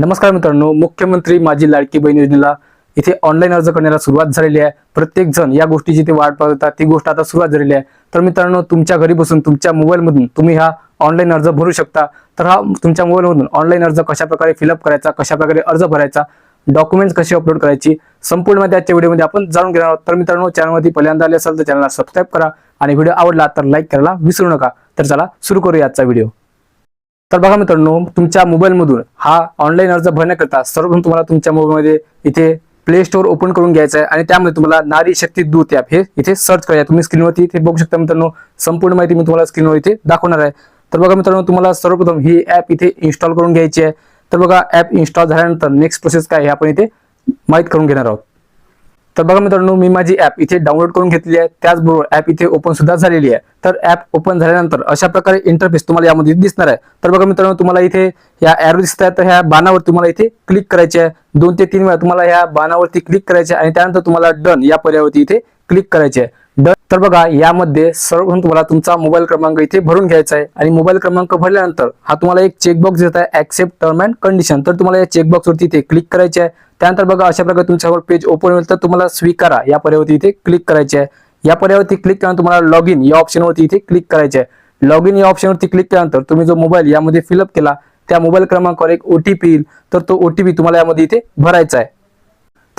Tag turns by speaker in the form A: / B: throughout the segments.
A: नमस्कार मित्रांनो मुख्यमंत्री माझी लाडकी बहीण योजनेला इथे ऑनलाईन अर्ज करण्याला सुरुवात झालेली आहे. प्रत्येक जण या गोष्टीची ते वाट पाहत होता ती गोष्ट आता सुरुवात झालेली आहे. तर मित्रांनो तुमच्या घरी बसून तुमच्या मोबाईलमधून तुम्ही हा ऑनलाईन अर्ज भरू शकता. तर हा तुमच्या मोबाईलमधून ऑनलाईन अर्ज कशा प्रकारे फिलअप करायचा कशा प्रकारे अर्ज भरायचा डॉक्युमेंट्स कशी अपलोड करायची संपूर्ण माहिती आजच्या व्हिडिओमध्ये आपण जाणून घेणार आहोत. तर मित्रांनो चॅनलमध्ये पहिल्यांदा आले असेल तर चॅनलला सबस्क्राईब करा. आणि व्हिडिओ आवडला तर लाईक करायला विसरू नका. तर चला सुरू करूया आजचा व्हिडिओ तर बघा मित्रांनो तुमच्या मोबाईलमधून हा ऑनलाईन अर्ज भरण्याकरता सर्वप्रथम तुम्हाला तुमच्या मोबाईलमध्ये इथे प्ले स्टोअर ओपन करून घ्यायचं आहे आणि त्यामध्ये तुम्हाला नारी शक्ती दूत ॲप हे इथे सर्च करायचं तुम्ही स्क्रीनवरती इथे बघू शकता मित्रांनो संपूर्ण माहिती मी तुम्हाला स्क्रीनवर इथे दाखवणार आहे. तर बघा मित्रांनो तुम्हाला सर्वप्रथम ही ॲप इथे इन्स्टॉल करून घ्यायची आहे. तर बघा ॲप इन्स्टॉल झाल्यानंतर नेक्स्ट प्रोसेस काय हे आपण इथे माहीत करून घेणार आहोत. तर बघा मित्रांनो मी माझी ॲप इथे डाउनलोड करून घेतली आहे. त्याचबरोबर ॲप इथे ओपन सुद्धा झालेली आहे. तर ॲप ओपन झाल्यानंतर अशा प्रकारे इंटरफेस तुम्हाला यामध्ये दिसणार आहे. तर बघा मित्रांनो तुम्हाला इथे या ॲरो दिसत आहे. तर ह्या बाणावर तुम्हाला इथे क्लिक करायचे आहे. दोन ते तीन वेळा तुम्हाला ह्या बाणावरती क्लिक करायचे आहे आणि त्यानंतर तुम्हाला डन या पर्यावरती इथे क्लिक करायचे आहे. तर बघा यामध्ये सर्वप्रथम तुम्हाला तुमचा मोबाईल क्रमांक इथे भरून घ्यायचा आहे. आणि मोबाईल क्रमांक भरल्यानंतर हा तुम्हाला एक चेकबॉक्स देत आहे ऍक्सेप्ट टर्म अँड कंडिशन तर तुम्हाला या चेकबॉक्सवरती इथे क्लिक करायचे आहे. त्यानंतर बघा अशा प्रकारे तुमच्यावर पेज ओपन होईल तर तुम्हाला स्वीकारा. या पर्यावरती इथे क्लिक करायचे आहे. या पर्यावरती क्लिक केल्यानंतर तुम्हाला लॉग इन या ऑप्शनवरती इथे क्लिक करायचे आहे. लॉग इन या ऑप्शनवरती क्लिक केल्यानंतर तुम्ही जो मोबाईल यामध्ये फिलअप केला त्या मोबाईल क्रमांकावर एक ओटीपी येईल. तर तो ओटीपी तुम्हाला यामध्ये इथे भरायचा आहे.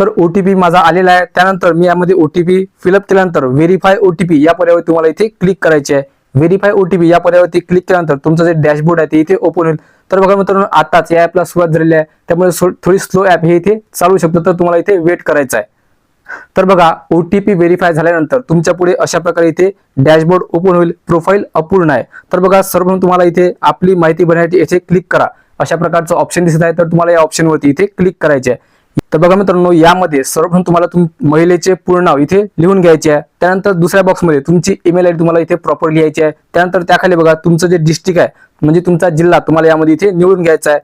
A: तर ओटीपी माझा आलेला आहे. त्यानंतर मी यामध्ये ओटीपी फिलअप केल्यानंतर व्हेरीफाय ओटीपी या पर्यावरती तुम्हाला इथे क्लिक करायचे आहे. व्हेरीफाय ओटीपी या पर्यावरती क्लिक केल्यानंतर तुमचं जे डॅशबोर्ड आहे ते इथे ओपन होईल. तर बघा मित्रांनो आताच या ॲपला सुरुवात झालेली आहे. त्यामुळे थोडी स्लो ॲप हे इथे चालू शकतो. तर तुम्हाला इथे वेट करायचं आहे. तर बघा ओटीपी व्हेरीफाय झाल्यानंतर तुमच्यापुढे अशा प्रकारे इथे डॅशबोर्ड ओपन होईल. प्रोफाईल अपूर्ण आहे. तर बघा सर्व तुम्हाला इथे आपली माहिती भरण्यासाठी इथे क्लिक करा. अशा प्रकारचं ऑप्शन दिसत आहे. तर तुम्हाला या ऑप्शनवरती इथे क्लिक करायचे आहे. तर बघा मित्रांनो यामध्ये सर्वप्रथम तुम्हाला तुम महिलेचे पूर्ण नाव इथे लिहून घ्यायचे आहे. त्यानंतर दुसऱ्या बॉक्समध्ये तुमची ईमेल आय तुम्हाला इथे प्रॉपर लिहायची आहे. त्यानंतर त्याखाली बघा तुमचं जे डिस्ट्रिक्ट आहे म्हणजे तुमचा जिल्हा तुम्हाला यामध्ये इथे निवडून घ्यायचा आहे.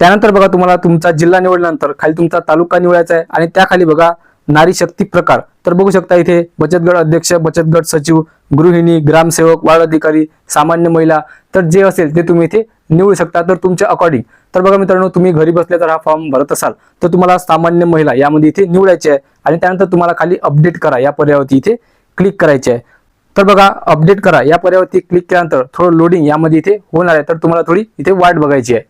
A: त्यानंतर बघा तुम्हाला तुमचा जिल्हा निवडल्यानंतर खाली तुमचा तालुका निवडायचा आहे. आणि त्याखाली बघा नारी शक्ती प्रकार. तर बघू शकता इथे बचत गट अध्यक्ष बचत गट सचिव गृहिणी ग्रामसेवक वार्ड अधिकारी सामान्य महिला तर जे असेल ते तुम्ही इथे निवडू शकता. तर तुमच्या अकॉर्डिंग तर बघा मित्रांनो तुम्ही घरी बसल्या तर हा फॉर्म भरत असाल तर तुम्हाला सामान्य महिला यामध्ये इथे निवडायची आहे आणि त्यानंतर तुम्हाला खाली अपडेट करा. या पर्यावरती इथे क्लिक करायचे आहे. तर बघा अपडेट करा. या पर्यावरती क्लिक केल्यानंतर थोडं लोडिंग यामध्ये इथे होणार आहे. तर तुम्हाला थोडी इथे वाट बघायची आहे.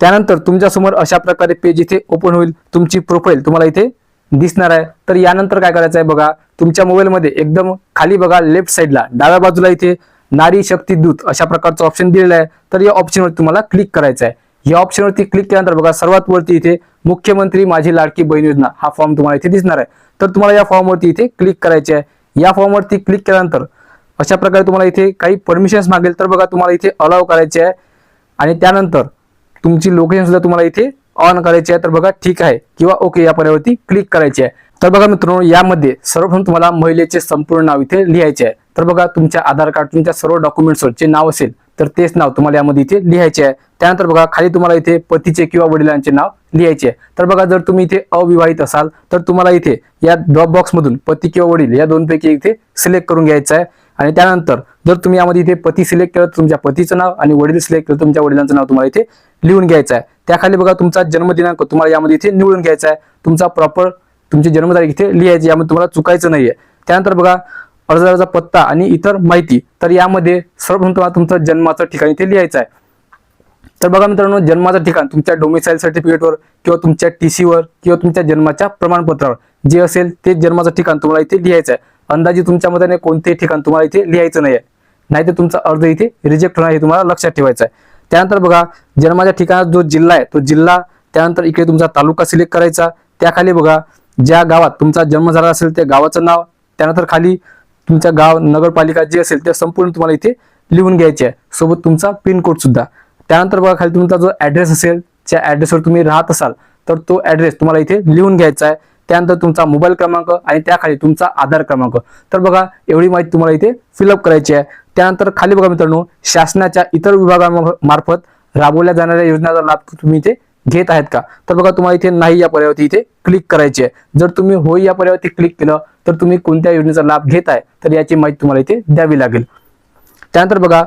A: त्यानंतर तुमच्यासमोर अशा प्रकारे पेज इथे ओपन होईल. तुमची प्रोफाईल तुम्हाला इथे दिसणार आहे. तर यानंतर काय करायचं आहे बघा तुमच्या मोबाईलमध्ये एकदम खाली बघा लेफ्ट साईडला डाव्या बाजूला इथे नारी शक्ती दूत अशा प्रकारचं ऑप्शन दिलेलं आहे. तर या ऑप्शनवर तुम्हाला क्लिक करायचं आहे. या ऑप्शनवरती क्लिक केल्यानंतर बघा सर्वात वरती इथे मुख्यमंत्री माझी लाडकी बहीण योजना हा फॉर्म तुम्हाला इथे दिसणार आहे. तर तुम्हाला या फॉर्मवरती इथे क्लिक करायचे आहे. या फॉर्मवरती क्लिक केल्यानंतर अशा प्रकारे तुम्हाला इथे काही परमिशन्स मागेल तर बघा तुम्हाला इथे अलाव करायचे आहे. आणि त्यानंतर तुमची लोकेशन सुद्धा तुम्हाला इथे ऑन करायची आहे. तर बघा ठीक आहे. किंवा ओके या पर्यावरती क्लिक करायचे आहे. तर बघा मित्रांनो यामध्ये सर्वप्रथम तुम्हाला महिलेचे संपूर्ण नाव इथे लिहायचे आहे. तर बघा तुमच्या आधार कार्ड तुमच्या सर्व डॉक्युमेंट्सवर जे नाव असेल तर तेच नाव तुम्हाला यामध्ये इथे लिहायचे आहे. त्यानंतर बघा खाली तुम्हाला इथे पतीचे किंवा वडिलांचे नाव लिहायचे आहे. तर बघा जर तुम्ही इथे अविवाहित असाल तर तुम्हाला इथे या ड्रॉप बॉक्स मधून पती किंवा वडील या दोनपैकी इथे सिलेक्ट करून घ्यायचं आहे. आणि त्यानंतर जर तुम्ही यामध्ये इथे पती सिलेक्ट केलं तर तुमच्या पतीचं नाव आणि वडील सिलेक्ट केलं तुमच्या वडिलांचं नाव तुम्हाला इथे लिहून घ्यायचं आहे. त्याखाली बघा तुमचा जन्मदिनांक तुम्हाला यामध्ये इथे निवडून घ्यायचा आहे. तुमचा प्रॉपर तुमची जन्मतारीख इथे लिहायची यामध्ये तुम्हाला चुकायचं नाहीये. त्यानंतर बघा अर्जदाराचा पत्ता आणि इतर माहिती तर यामध्ये सर्वप्रथम तुम्हाला तुमचं जन्माचं ठिकाण इथे लिहायचं आहे. तर बघा मित्रांनो जन्माचं ठिकाण तुमच्या डोमिसाईल सर्टिफिकेटवर किंवा तुमच्या टी सीवर किंवा तुमच्या जन्माच्या प्रमाणपत्रावर जे असेल ते जन्माचं ठिकाण तुम्हाला इथे लिहायचं आहे. अंदाजे तुमच्या मताने कोणतेही ठिकाण तुम्हाला इथे लिहायचं नाही आहे नाहीतर तुमचा अर्ज इथे रिजेक्ट होणार हे तुम्हाला लक्षात ठेवायचं आहे. त्यानंतर बघा जन्माच्या ठिकाणात जो जिल्हा आहे तो जिल्हा त्यानंतर इकडे तुमचा तालुका सिलेक्ट करायचा. त्याखाली बघा ज्या गावात तुमचा जन्म झाला असेल त्या गावाचं नाव त्यानंतर खाली तुमच्या गाव नगरपालिका जे असेल ते संपूर्ण तुम्हाला इथे लिहून घ्यायचे आहे. सोबत तुमचा पिनकोड सुद्धा. त्यानंतर बघा खाली तुमचा जो ऍड्रेस असेल त्या ऍड्रेसवर तुम्ही राहत असाल तर तो ऍड्रेस तुम्हाला इथे लिहून घ्यायचा आहे. त्यानंतर तुमचा मोबाईल क्रमांक आणि त्याखाली तुमचा आधार क्रमांक. तर बघा एवढी माहिती तुम्हाला इथे फिलअप करायची आहे. त्यानंतर खाली बघा मित्रांनो शासनाच्या इतर विभागामार्फत राबवल्या जाणाऱ्या योजनांचा लाभ तुम्ही इथे घेत आहेत का? तर बघा तुम्हाला इथे नाही या पर्यावरती इथे क्लिक करायची आहे. जर तुम्ही होय या पर्यावरती क्लिक केलं तर तुम्ही कोणत्या योजनेचा लाभ घेत आहे तर याची माहिती तुम्हाला इथे द्यावी लागेल. त्यानंतर बघा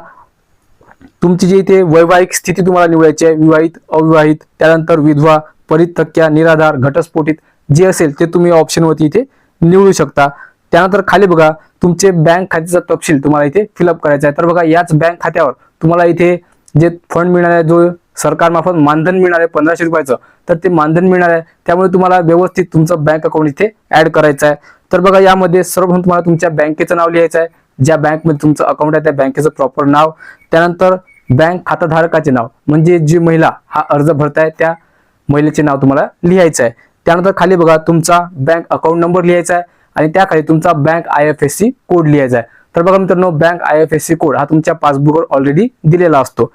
A: तुमची जी इथे वैवाहिक स्थिती तुम्हाला निवडायची आहे विवाहित अविवाहित त्यानंतर विधवा परितक्या निराधार घटस्फोटित जे असेल ते तुम्ही ऑप्शनवरती इथे निवडू शकता. त्यानंतर खाली बघा तुमचे बँक खात्याचा तपशील तुम्हाला इथे फिलअप करायचा आहे. तर बघा याच बँक खात्यावर तुम्हाला इथे जे फंड मिळणार आहे जो सरकारमार्फत मानधन मिळणार आहे पंधराशे रुपयाचं तर ते मानधन मिळणार आहे त्यामुळे तुम्हाला व्यवस्थित तुमचं बँक अकाउंट इथे ऍड करायचं आहे. तर बघा यामध्ये सर्वप्रथम तुम्हाला तुमच्या बँकेचं नाव लिहायचं आहे. ज्या बँकमध्ये तुमचं अकाउंट आहे त्या बँकेचं प्रॉपर नाव. त्यानंतर बँक खाताधारकाचे नाव म्हणजे जी महिला हा अर्ज भरताय त्या महिलेचे नाव तुम्हाला लिहायचं आहे. त्यानंतर खाली बघा तुमचा बँक अकाउंट नंबर लिहायचा आहे आणि त्याखाली तुमचा bank I F S C code लिहायचा आहे. तर बघा मित्रांनो bank I F S C code हा तुमच्या पासबुकवर ऑलरेडी दिलेला असतो.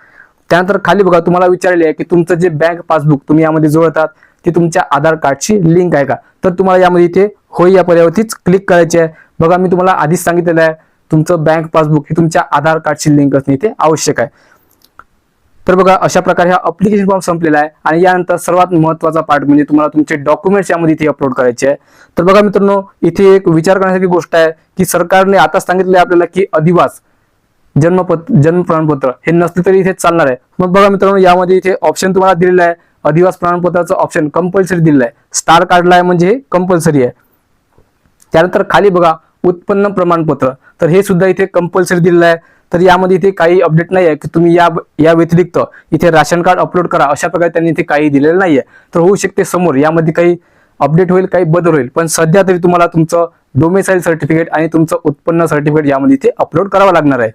A: त्यानंतर खाली बघा तुम्हाला विचारले आहे की तुमचं जे बँक पासबुक तुम्ही यामध्ये जोडतात ते तुमच्या आधार कार्डची लिंक आहे का? तर तुम्हाला यामध्ये इथे होय या पर्यावरतीच क्लिक करायचे आहे. बघा मी तुम्हाला आधीच सांगितलेलं आहे तुमचं बँक पासबुक हे तुमच्या आधार कार्डची लिंक असणे इथे आवश्यक आहे. तर बघा अशा प्रकारे हा अप्लिकेशन फॉर्म संपलेला आहे आणि यानंतर सर्वात महत्त्वाचा पार्ट म्हणजे तुम्हाला तुमचे डॉक्युमेंट्स यामध्ये इथे अपलोड करायचे आहे. तर बघा मित्रांनो इथे एक विचार करण्यासारखी गोष्ट आहे की सरकारने आता सांगितले आपल्याला की अधिवास जन्मपत्र जन्म प्रमाणपत्र हे नसले तरी इथे चालणार आहे. मग बघा मित्रांनो यामध्ये इथे ऑप्शन तुम्हाला दिलेला आहे. अधिवास प्रमाणपत्राचं ऑप्शन कंपल्सरी दिलेलं आहे. स्टार काढला आहे म्हणजे हे कंपल्सरी आहे. त्यानंतर खाली बघा उत्पन्न प्रमाणपत्र. तर हे सुद्धा इथे कंपल्सरी दिलेलं आहे. तर यामध्ये इथे काही अपडेट नाही आहे की तुम्ही या या व्यतिरिक्त इथे राशन कार्ड अपलोड करा अशा प्रकारे त्यांनी इथे काही दिलेलं नाही आहे तर होऊ शकते समोर. यामध्ये काही अपडेट होईल काही बदल होईल. पण सध्या तरी तुम्हाला तुमचं डोमेसाईल सर्टिफिकेट आणि तुमचं उत्पन्न सर्टिफिकेट यामध्ये इथे अपलोड करावं लागणार आहे.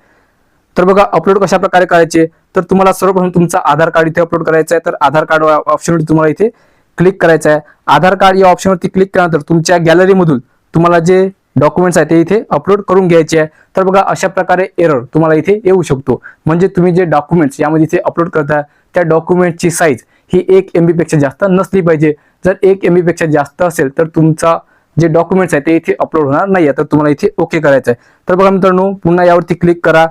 A: तर बघा अपलोड कशा प्रकारे करायचे? तर तुम्हाला सर्वप्रथम तुमचं आधार कार्ड इथे अपलोड करायचं आहे. तर आधार कार्ड ऑप्शनवरती तुम्हाला इथे क्लिक करायचं आहे. आधार कार्ड या ऑप्शनवरती क्लिक केल्यानंतर तुमच्या गॅलरीमधून तुम्हाला जे डॉक्युमेंट्स आहे ते इथे अपलोड करून घ्यायचे आहे. तर बघा अशा प्रकारे एरर तुम्हाला इथे येऊ शकतो. म्हणजे तुम्ही जे डॉक्युमेंट्स यामध्ये इथे अपलोड करता त्या डॉक्युमेंटची साईज ही एक एमपेक्षा जास्त नसली पाहिजे. जर एक एमपेक्षा जास्त असेल तर तुमचा जे डॉक्युमेंट्स आहे ते इथे अपलोड होणार नाही तर तुम्हाला इथे ओके करायचं आहे. तर बघा मित्रांनो पुन्हा यावरती क्लिक करा.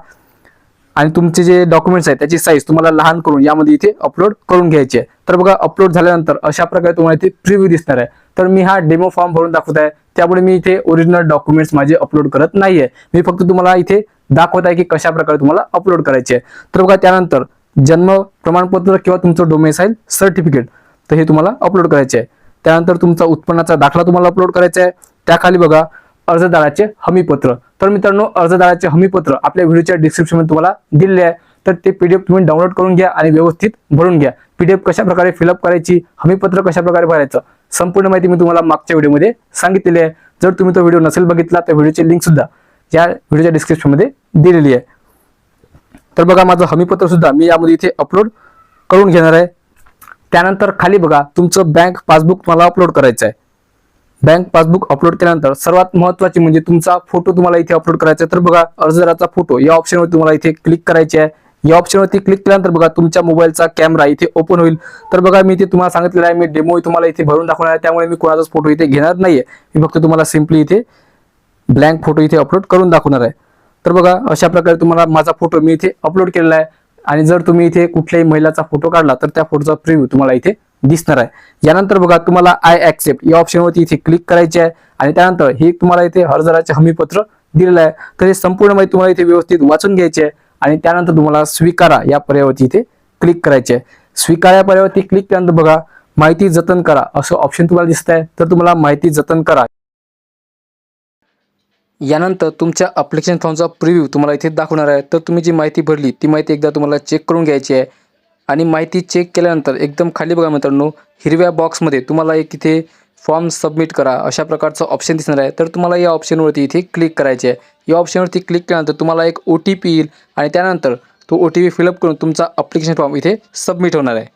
A: आणि तुमचे जे डॉक्युमेंट्स आहेत त्याची साईज तुम्हाला लहान करून यामध्ये इथे अपलोड करून घ्यायची आहे. तर बघा अपलोड झाल्यानंतर अशा प्रकारे तुम्हाला इथे प्रिव्ह्यू दिसणार आहे. तर मी हा डेमो फॉर्म भरून दाखवत आहे. त्यामुळे मी इथे ओरिजिनल डॉक्युमेंट्स माझे अपलोड करत नाहीये. मी फक्त तुम्हाला इथे दाखवत आहे की कशा प्रकारे तुम्हाला अपलोड करायचे आहे. तर बघा त्यानंतर जन्म प्रमाणपत्र किंवा तुमचं डोमेसाईल सर्टिफिकेट तर हे तुम्हाला अपलोड करायचे आहे. त्यानंतर तुमचा उत्पन्नाचा दाखला तुम्हाला अपलोड करायचा आहे. त्याखाली बघा अर्जदाराचे हमीपत्र. तर मित्रांनो अर्जदाराचे हमीपत्र आपल्या व्हिडिओच्या डिस्क्रिप्शनमध्ये तुम्हाला दिलेले आहे. तर ते पीडीएफ तुम्ही डाउनलोड करून घ्या आणि व्यवस्थित भरून घ्या. पीडीएफ कशा प्रकारे फिलअप करायची हमीपत्र कशा प्रकारे भरायचं संपूर्ण माहिती मी तुम्हाला मागच्या व्हिडिओमध्ये सांगितलेली आहे. जर तुम्ही तो व्हिडिओ नसेल बघितला तर व्हिडिओची लिंक सुद्धा या व्हिडिओच्या डिस्क्रिप्शनमध्ये दिलेली आहे. तर बघा माझं हमीपत्र सुद्धा मी यामध्ये इथे अपलोड करून घेणार आहे. त्यानंतर खाली बघा तुमचं बँक पासबुक तुम्हाला अपलोड करायचं आहे. बँक पासबुक अपलोड केल्यानंतर सर्वात महत्वाची म्हणजे तुमचा फोटो तुम्हाला इथे अपलोड करायचा आहे. तर बघा अर्जदाराचा फोटो या ऑप्शनवर तुम्हाला इथे क्लिक करायचे आहे. या ऑप्शनवरती क्लिक केल्यानंतर बघा तुमच्या मोबाईलचा कॅमेरा इथे ओपन होईल. तर बघा मी इथे तुम्हाला सांगितलेलं आहे. मी डेमो तुम्हाला इथे भरून दाखवणार आहे. त्यामुळे मी कोणाचाच फोटो इथे घेणार नाहीये. मी फक्त तुम्हाला सिम्पली इथे ब्लँक फोटो इथे अपलोड करून दाखवणार आहे. तर बघा अशा प्रकारे तुम्हाला माझा फोटो मी इथे अपलोड केलेला आहे. आणि जर तुम्ही इथे कुठल्याही महिलाचा फोटो काढला तर त्या फोटोचा प्रिव्ह्यू तुम्हाला इथे दिसणार आहे. यानंतर बघा तुम्हाला आय ऍक्सेप्ट या ऑप्शनवरती इथे क्लिक करायचे आहे आणि त्यानंतर हे तुम्हाला इथे अर्जदाराचे हमीपत्र दिलेलं आहे. तर हे संपूर्ण माहिती तुम्हाला इथे व्यवस्थित वाचून घ्यायचे आहे आणि त्यानंतर तुम्हाला स्वीकारा या पर्यावरती इथे क्लिक करायचे आहे. स्वीकार या पर्यावरती क्लिक केल्यानंतर बघा माहिती जतन करा. असं ऑप्शन तुम्हाला दिसत आहे. तर तुम्हाला माहिती जतन करा. यानंतर तुमच्या अप्लिकेशन फॉर्मचा प्रिव्ह्यू तुम्हाला इथे दाखवणार आहे. तर तुम्ही जी माहिती भरली ती माहिती एकदा तुम्हाला चेक करून घ्यायची आहे. आणि माहिती चेक केल्यानंतर एकदम खाली बघा मित्रांनो हिरव्या बॉक्समध्ये तुम्हाला एक इथे फॉर्म सबमिट करा. अशा प्रकारचं ऑप्शन दिसणार आहे. तर तुम्हाला या ऑप्शनवरती इथे क्लिक करायचे आहे या ऑप्शनवरती क्लिक केल्यानंतर तुम्हाला एक ओ टी पी येईल आणि त्यानंतर तो ओ टी पी फिलअप करून तुमचा अप्लिकेशन फॉर्म इथे सबमिट होणार आहे.